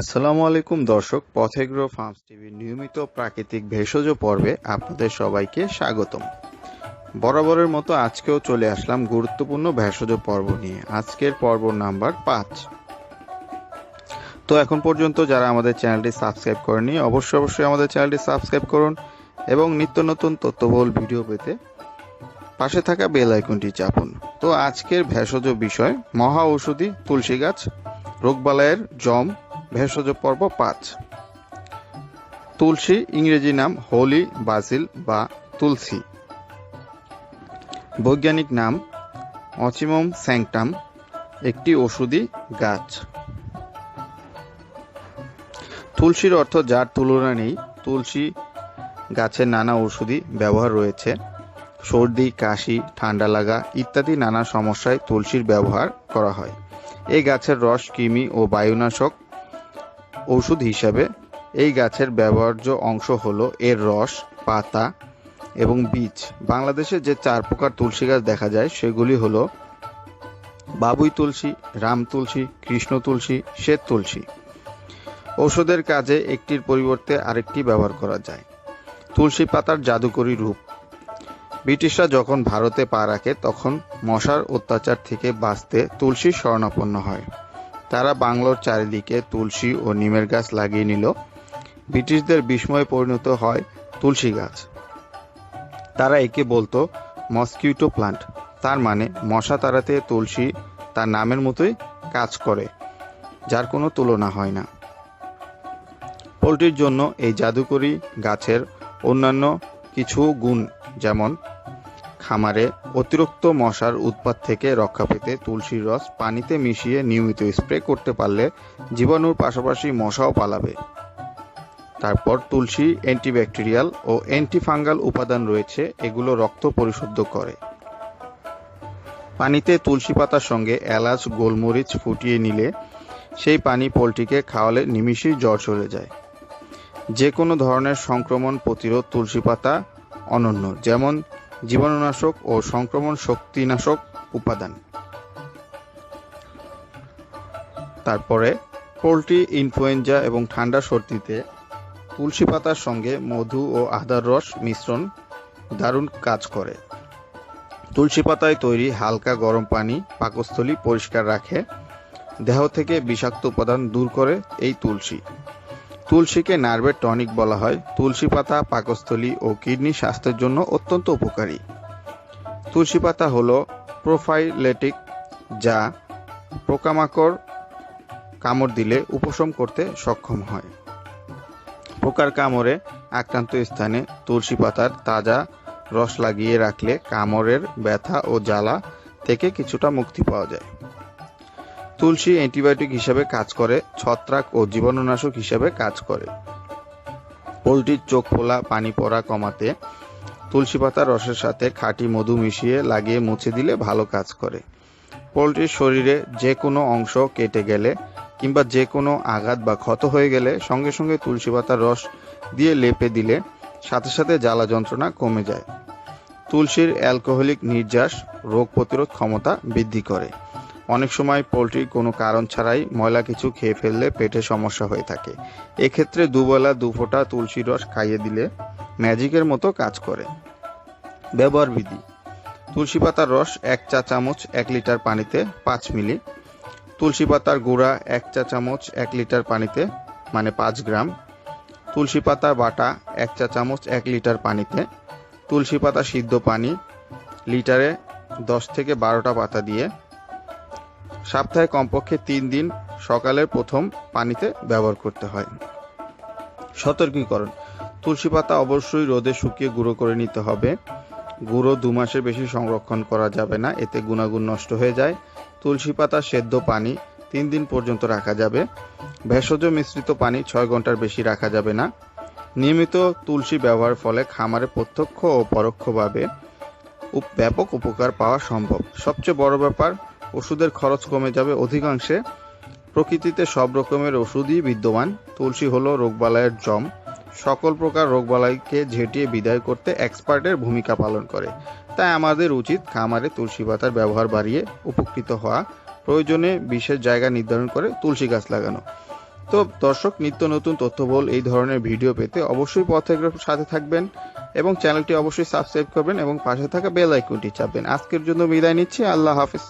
আসসালামু আলাইকুম দর্শক, পথেগ্রো ফার্মস টিভির নিয়মিত প্রাকৃতিক ভেষজ পর্বে আপনাদের সবাইকে স্বাগতম। বরাবরের মতো আজকেও চলে আসলাম গুরুত্বপূর্ণ ভেষজ পর্ব নিয়ে। আজকের পর্ব নাম্বার পাঁচ। তো এখন পর্যন্ত যারা আমাদের চ্যানেলটি সাবস্ক্রাইব করেনি অবশ্যই অবশ্যই আমাদের চ্যানেলটি সাবস্ক্রাইব করুন এবং নিত্য নতুন তথ্যবহুল ভিডিও পেতে পাশে থাকা বেল আইকনটি চাপুন। তো আজকের ভেষজ বিষয়, মহা ঔষধি তুলসী গাছ রোগবালায়ের জম ভেষজ পর্ব পাঁচ। তুলসী, ইংরেজি নাম হোলি বাসিল বা তুলসী। বৈজ্ঞানিক নাম অচিমম স্যাংটাম, একটি ওষুধি গাছ। তুলসীর অর্থ যার তুলনা নেই, তুলসী গাছের নানা ওষুধি ব্যবহার রয়েছে। সর্দি, কাশি, ঠান্ডা লাগা ইত্যাদি নানা সমস্যায় তুলসীর ব্যবহার করা হয়। এই গাছের রস, কৃমি ও বায়ুনাশক ওষুধ হিসাবে এই গাছের ব্যবহার্য অংশ হলো এর রস, পাতা এবং বীজ। বাংলাদেশে যে চার প্রকার তুলসী গাছ দেখা যায়, সেগুলি হলো বাবুই তুলসী, রাম তুলসী, কৃষ্ণ তুলসী, শ্বেত তুলসী। ঔষধের কাজে একটির পরিবর্তে আরেকটি ব্যবহার করা যায়। তুলসী পাতার জাদুকরী রূপ। ব্রিটিশরা যখন ভারতে পা রাখে, তখন মশার অত্যাচার থেকে বাঁচতে তুলসী শরণাপন্ন হয়। তারা বাংলোর চারিদিকে তুলসী ও নিমের গাছ লাগিয়ে নিল। ব্রিটিশদের বিস্ময়ে পরিণত হয় তুলসী গাছ। তারা একে বলতো মসকিউটো প্লান্ট। তার মানে মশা তাড়াতে তুলসী তার নামের মতোই কাজ করে, যার কোনো তুলনা হয় না। পোলট্রির জন্য এই জাদুকরি গাছের অন্যান্য কিছু গুণ যেমন খামারে অতিরিক্ত মশার উৎপাত থেকে রক্ষা পেতে তুলসীর রস পানিতে মিশিয়ে নিয়মিত স্প্রে করতে পারলে জীবাণুর পাশাপাশি মশাও পালাবে। তারপর তুলসী অ্যান্টিব্যাকটেরিয়াল ও অ্যান্টিফাঙ্গাল উপাদান রয়েছে, এগুলো রক্ত পরিশুদ্ধ করে। পানিতে তুলসী পাতার সঙ্গে এলাচ, গোলমরিচ ফুটিয়ে নিলে সেই পানি পোলট্রিকে খাওয়ালে নিমিষেই জ্বর চলে যায়। যে কোনো ধরনের সংক্রমণ প্রতিরোধ তুলসী পাতা অনন্য, যেমন জীবাণুনাশক ও সংক্রমণ শক্তিনাশক উপাদান। তারপরে পোলট্রি, ইনফ্লুয়েঞ্জা এবং ঠান্ডা সর্দিতে তুলসী পাতার সঙ্গে মধু ও আদার রস মিশ্রণ দারুণ কাজ করে। তুলসী পাতায় তৈরি হালকা গরম পানি পাকস্থলী পরিষ্কার রাখে। দেহ থেকে বিষাক্ত উপাদান দূর করে এই তুলসী। তুলসীকে নার্ভের টনিক বলা হয়। তুলসী পাতা, পাকস্থলী ও কিডনি স্বাস্থ্যের জন্য অত্যন্ত উপকারী। তুলসী পাতা হল প্রোফাইলেটিক, যা পোকামাকড় কামড় দিলে উপশম করতে সক্ষম হয়। পোকার কামড়ে আক্রান্ত স্থানে তুলসী পাতার তাজা রস লাগিয়ে রাখলে কামড়ের ব্যথা ও জ্বালা থেকে কিছুটা মুক্তি পাওয়া যায়। তুলসী অ্যান্টিবায়োটিক হিসাবে কাজ করে, ছত্রাক ও জীবাণুনাশক হিসাবে কাজ করে। পোলট্রির চোখ ফোলা, পানি পড়া কমাতে তুলসী পাতার রসের সাথে খাঁটি মধু মিশিয়ে লাগিয়ে মুছে দিলে ভালো কাজ করে। পোলট্রির শরীরে যে কোনো অংশ কেটে গেলে কিংবা যে কোনো আঘাত বা ক্ষত হয়ে গেলে সঙ্গে সঙ্গে তুলসী পাতার রস দিয়ে লেপে দিলে সাথে সাথে জ্বালা যন্ত্রণা কমে যায়। তুলসীর অ্যালকোহলিক নির্যাস রোগ প্রতিরোধ ক্ষমতা বৃদ্ধি করে। অনেক সময় পোলট্রি কোনো কারণ ছাড়াই ময়লা কিছু খেয়ে ফেললে পেটে সমস্যা হয়ে থাকে। এক্ষেত্রে দুবেলা দু ফোঁটা তুলসী রস খাইয়ে দিলে ম্যাজিকের মতো কাজ করে। ব্যবহার বিধি। তুলসী পাতার রস এক চা চামচ এক লিটার পানিতে পাঁচ মিলি। তুলসী পাতার গুঁড়া এক চা চামচ এক লিটার পানিতে মানে পাঁচ গ্রাম। তুলসী পাতার বাটা এক চা চামচ এক লিটার পানিতে। তুলসী পাতা সিদ্ধ পানি লিটারে দশ থেকে বারোটা পাতা দিয়ে সপ্তাহে কমপক্ষে তিন দিন সকালের প্রথম পানিতে ব্যবহার করতে হয়। সতর্কীকরণ। তুলসী পাতা অবশ্যই রোদে শুকিয়ে গুঁড়ো করে নিতে হবে। গুঁড়ো দু মাসের বেশি সংরক্ষণ করা যাবে না, এতে গুণাগুণ নষ্ট হয়ে যায়। তুলসী পাতা সেদ্ধ পানি তিন দিন পর্যন্ত রাখা যাবে। ভেষজ মিশ্রিত পানি ছয় ঘণ্টার বেশি রাখা যাবে না। নিয়মিত তুলসী ব্যবহার ফলে খামারে প্রত্যক্ষ ও পরোক্ষভাবে ব্যাপক উপকার পাওয়া সম্ভব। সবচেয়ে বড় ব্যাপার ওষুধের খরচ কমে যাবে অধিকাংশে। প্রকৃতিতে সব রকমের ওষুধই বিদ্যমান। তুলসী হলো রোগবালাইয়ের জম। সকল প্রকার রোগবালাইকে ঝেঁটিয়ে বিদায় করতে এক্সপার্টের ভূমিকা পালন করে। তাই আমাদের উচিত খামারে তুলসী পাতার ব্যবহার বাড়িয়ে উপকৃত হওয়া। প্রয়োজনে বিশেষ জায়গা নির্ধারণ করে তুলসী গাছ লাগানো। তো দর্শক, নিত্য নতুন তথ্যবল এই ধরনের ভিডিও পেতে অবশ্যই পথেগ্রাফ সাথে থাকবেন এবং চ্যানেলটি অবশ্যই সাবস্ক্রাইব করবেন এবং পাশে থাকা বেল আইকনটি চাপবেন। আজকের জন্য বিদায় নিচ্ছি। আল্লাহ হাফিজ।